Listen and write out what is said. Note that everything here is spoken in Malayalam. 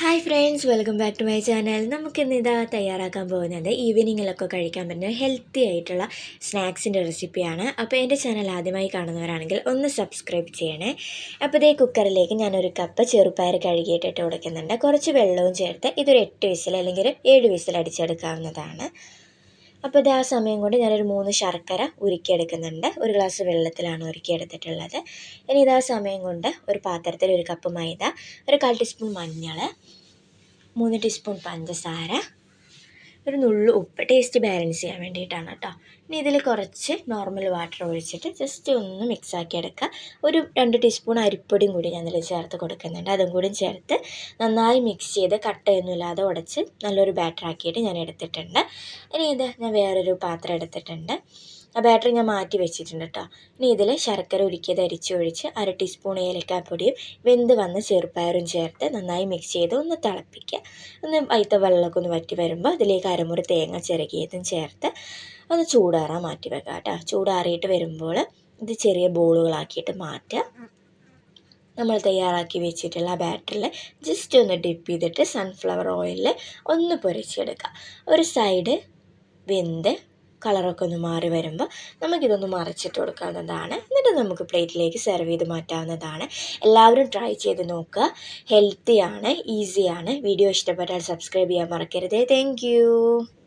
Hi friends welcome back to my channel നമുക്കിന്ന് ഇതാ തയ്യാറാക്കാൻ പോകുന്നത് ഈവനിങ്ങിലൊക്കെ കഴിക്കാൻ പറ്റുന്ന ഹെൽത്തി ആയിട്ടുള്ള സ്നാക്സിന്റെ റെസിപ്പിയാണ്. അപ്പോൾ എന്റെ ചാനൽ ആദ്യമായി കാണുന്നവരാണെങ്കിൽ ഒന്ന് സബ്സ്ക്രൈബ് ചെയ്യണേ. അപ്പോൾ ഇതേ കുക്കറിലേക്ക് ഞാനൊരു കപ്പ് ചെറുപ്പയർ കഴുകിയിട്ടിട്ട് കൊടുക്കുന്നുണ്ട്. കുറച്ച് വെള്ളവും ചേർത്ത് ഇതൊരു എട്ട് വിസിൽ അല്ലെങ്കിൽ ഏഴ് വിസിൽ അടിച്ചെടുക്കാവുന്നതാണ്. അപ്പോൾ ഇത് ആ സമയം കൊണ്ട് ഞാനൊരു മൂന്ന് ശർക്കര ഉരുക്കിയെടുക്കുന്നുണ്ട്. ഒരു ഗ്ലാസ് വെള്ളത്തിലാണ് ഉരുക്കിയെടുത്തിട്ടുള്ളത്. ഇനി ഇതാ സമയം കൊണ്ട് ഒരു പാത്രത്തിൽ ഒരു കപ്പ് മൈദ ഒരു കാൽ ടീസ്പൂൺ മഞ്ഞൾ മൂന്ന് ടീസ്പൂൺ പഞ്ചസാര ഒരു നുള്ളു ഉപ്പ് ടേസ്റ്റ് ബാലൻസ് ചെയ്യാൻ വേണ്ടിയിട്ടാണ് കേട്ടോ ഇനി ഇതിൽ കുറച്ച് നോർമൽ വാട്ടർ ഒഴിച്ചിട്ട് ജസ്റ്റ് ഒന്ന് മിക്സാക്കി എടുക്കുക. ഒരു രണ്ട് ടീസ്പൂൺ അരിപ്പൊടിയും കൂടി ഞാൻ ഇതിൽ ചേർത്ത് കൊടുക്കുന്നുണ്ട്. അതും കൂടി ചേർത്ത് നന്നായി മിക്സ് ചെയ്ത് കട്ടയൊന്നുമില്ലാതെ ഉടച്ച് നല്ലൊരു ബാറ്റർ ആക്കിയിട്ട് ഞാൻ എടുത്തിട്ടുണ്ട്. ഇനി ഇത് ഞാൻ വേറൊരു പാത്രം എടുത്തിട്ടുണ്ട്. ആ ബാറ്ററി ഞാൻ മാറ്റി വെച്ചിട്ടുണ്ട് കേട്ടോ ഇനി ഇതിൽ ശർക്കര ഉരുക്കിയത് അരിച്ചൊഴിച്ച് അര ടീസ്പൂൺ ഏലക്കാപ്പൊടിയും വെന്ത് വന്ന ചെറുപ്പയറും ചേർത്ത് നന്നായി മിക്സ് ചെയ്ത് ഒന്ന് തിളപ്പിക്കുക. ഒന്ന് വൈത്ത വെള്ളമൊക്കെ ഒന്ന് വറ്റി വരുമ്പോൾ അതിലേക്ക് അരമുറി തേങ്ങ ചിരകിയതും ചേർത്ത് ഒന്ന് ചൂടാറാൻ മാറ്റി വെക്കുക കേട്ടോ ചൂടാറിയിട്ട് വരുമ്പോൾ ഇത് ചെറിയ ബോളുകളാക്കിയിട്ട് മാറ്റുക. നമ്മൾ തയ്യാറാക്കി വെച്ചിട്ടുള്ള ബാറ്ററിൽ ജസ്റ്റ് ഒന്ന് ഡിപ്പ് ചെയ്തിട്ട് സൺഫ്ലവർ ഓയിലിൽ ഒന്ന് പൊരിച്ചെടുക്കുക. ഒരു സൈഡ് വെന്ത് കളറൊക്കെ ഒന്ന് മാറി വരുമ്പോൾ നമുക്കിതൊന്ന് മറിച്ചിട്ട് കൊടുക്കാവുന്നതാണ്. എന്നിട്ട് നമുക്ക് പ്ലേറ്റിലേക്ക് സെർവ് ചെയ്ത് മാറ്റാവുന്നതാണ്. എല്ലാവരും ട്രൈ ചെയ്ത് നോക്കുക. ഹെൽത്തിയാണ് ഈസിയാണ്. വീഡിയോ ഇഷ്ടപ്പെട്ടാൽ സബ്സ്ക്രൈബ് ചെയ്യാൻ മറക്കരുത്. താങ്ക്